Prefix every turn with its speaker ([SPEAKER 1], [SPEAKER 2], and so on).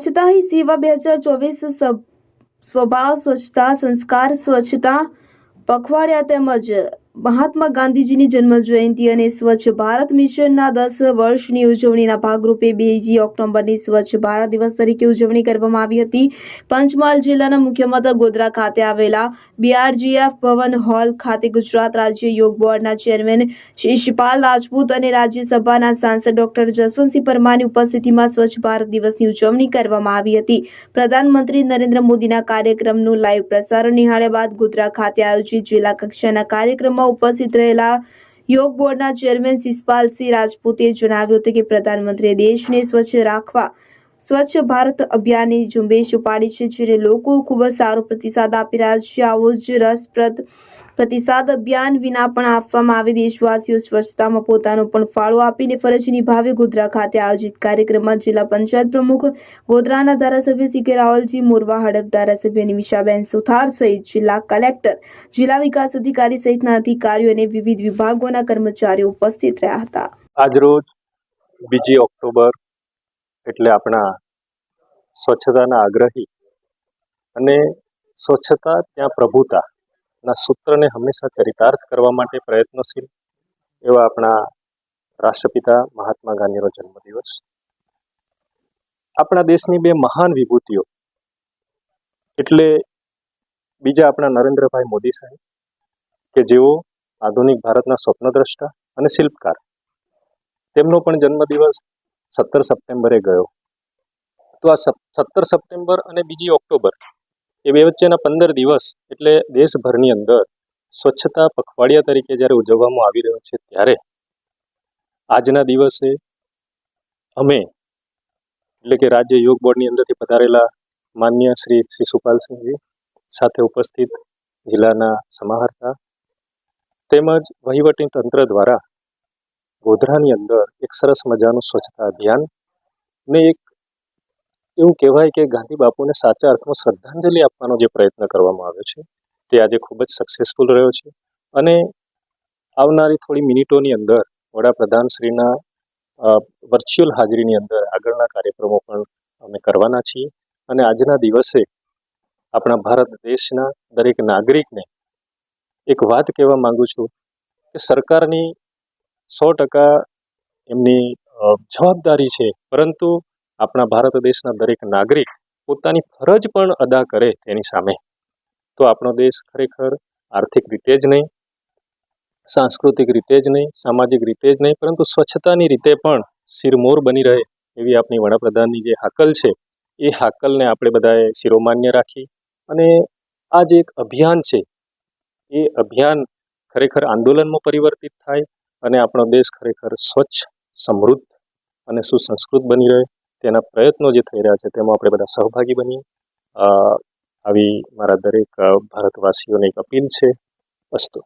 [SPEAKER 1] સ્વચ્છતા હી સેવા બે હજાર ચોવીસ સ્વભાવ સ્વચ્છતા સંસ્કાર સ્વચ્છતા પખવાડિયા તેમજ મહાત્મા ગાંધીજીની જન્મ જયંતિ અને સ્વચ્છ ભારત મિશનના દસ વર્ષની ઉજવણીના ભાગરૂપે બીજી ઓક્ટોબરની સ્વચ્છ ભારત દિવસ તરીકે ઉજવણી કરવામાં આવી હતી. પંચમહાલ જિલ્લાના મુખ્ય મથક ગોધરા ખાતે આવેલા બીઆરજીએફ ભવન હોલ ખાતે ગુજરાત રાજ્ય યોગ બોર્ડના ચેરમેન શિષપાલ રાજપૂત અને રાજ્યસભાના સાંસદ ડોક્ટર જસવંતસિંહ પરમારની ઉપસ્થિતિમાં સ્વચ્છ ભારત દિવસની ઉજવણી કરવામાં આવી હતી. પ્રધાનમંત્રી નરેન્દ્ર મોદીના કાર્યક્રમનું લાઈવ પ્રસારણ નિહાળ્યા બાદ ગોધરા ખાતે આયોજિત જિલ્લા કક્ષાના કાર્યક્રમમાં ઉપસ્થિત રહેલા યોગ બોર્ડના ચેરમેન શિષપાલસિંહ રાજપૂતે જણાવ્યું હતું કે પ્રધાનમંત્રીએ દેશને સ્વચ્છ રાખવા, સ્વચ્છ ભારત અભિયાનની ઝુંબેશ ઉપાડી છે, જેને લોકો ખૂબ જ સારો પ્રતિસાદ આપી રહ્યા છે. આવો જ રસપ્રદ પ્રતિસાદ અભિયાન વિના પણ આપવામાં આવે. દેશવાસીઓ સ્વચ્છતામાં પોતાનો પણ ફાળો આપીને ફરજ નિભાવે. ગોધરા ખાતે આયોજિત કાર્યક્રમમાં જિલ્લા પંચાયત પ્રમુખ ગોધરાના ધારાસભ્ય સી કે રાવલજી, મોરવા હડફ ધારાસભ્ય નિમિષાબેન સુથાર સહિત જિલ્લા કલેક્ટર, જિલ્લા વિકાસ અધિકારી સહિતના અધિકારીઓ અને વિવિધ વિભાગોના કર્મચારીઓ ઉપસ્થિત રહ્યા હતા.
[SPEAKER 2] આજરોજ બીજી ઓક્ટોબર એટલે આપણા સ્વચ્છતાના આગ્રહી અને સ્વચ્છતા ત્યાં પ્રભુતા ના સૂત્રને હંમેશા ચરિતાર્થ કરવા માટે પ્રયત્નશીલ એવા આપણા રાષ્ટ્રપિતા મહાત્મા ગાંધીનો જન્મદિવસ. આપણા દેશની બે મહાન વિભૂતિઓ એટલે બીજા આપણા નરેન્દ્રભાઈ મોદી સાહેબ, કે જેઓ આધુનિક ભારતના સ્વપ્નદ્રષ્ટા અને શિલ્પકાર. તેમનો પણ જન્મદિવસ સત્તર સપ્ટેમ્બરે ગયો. તો આ સત્તર સપ્ટેમ્બર અને બીજી ઓક્ટોબર એ બે વચ્ચેના પંદર દિવસ એટલે દેશભરની અંદર સ્વચ્છતા પખવાડિયા તરીકે જ્યારે ઉજવવામાં આવી રહ્યો છે ત્યારે આજના દિવસે અમે એટલે કે રાજ્ય યોગ બોર્ડની અંદરથી પધારેલા માન્ય શ્રી શિશુપાલસિંહજી સાથે ઉપસ્થિત જિલ્લાના સમાહર્તા તેમજ વહીવટી તંત્ર દ્વારા ગોધરાની અંદર એક સરસ મજાનું સ્વચ્છતા અભિયાન ને એક એવું કહેવાય કે ગાંધી બાપુને સાચા અર્થમાં શ્રદ્ધાંજલિ આપવાનો જે પ્રયત્ન કરવામાં આવ્યો છે, તે આજે ખૂબ જ સક્સેસફુલ રહ્યો છે. અને આવનારી થોડી મિનિટોની અંદર વડાપ્રધાન શ્રીના વર્ચ્યુઅલ હાજરીની અંદર આગળના કાર્યક્રમો પણ અમે કરવાના છીએ. અને આજના દિવસે આપણા ભારત દેશના દરેક નાગરિકને એક વાત કહેવા માંગુ છું કે સરકારની સો ટકા એમની જવાબદારી છે. પરંતુ આપણા ભારત દેશના દરેક નાગરિક પોતાની ફરજ પણ અદા કરે તેની સામે. તો આપણો દેશ ખરેખર આર્થિક રીતે જ નહીં, સાંસ્કૃતિક રીતે જ નહીં, સામાજિક રીતે જ નહીં, પરંતુ સ્વચ્છતાની રીતે પણ શિરમોર બની રહે એવી આપણી વડાપ્રધાનની જે હાકલ છે, એ હાકલને આપણે બધાએ શિરોમાન્ય રાખી અને આ જે એક અભિયાન છે, એ અભિયાન ખરેખર આંદોલનમાં પરિવર્તિત થાય અને આપણો દેશ ખરેખર સ્વચ્છ, સમૃદ્ધ અને સુસંસ્કૃત બની રહે. તેના પ્રયત્નો જે થઈ રહ્યા છે, તેમાં આપણે બધા સહભાગી બનીએ. આવી મારા દરેક ભારતવાસીઓને એક અપીલ છે. અસ્તુ.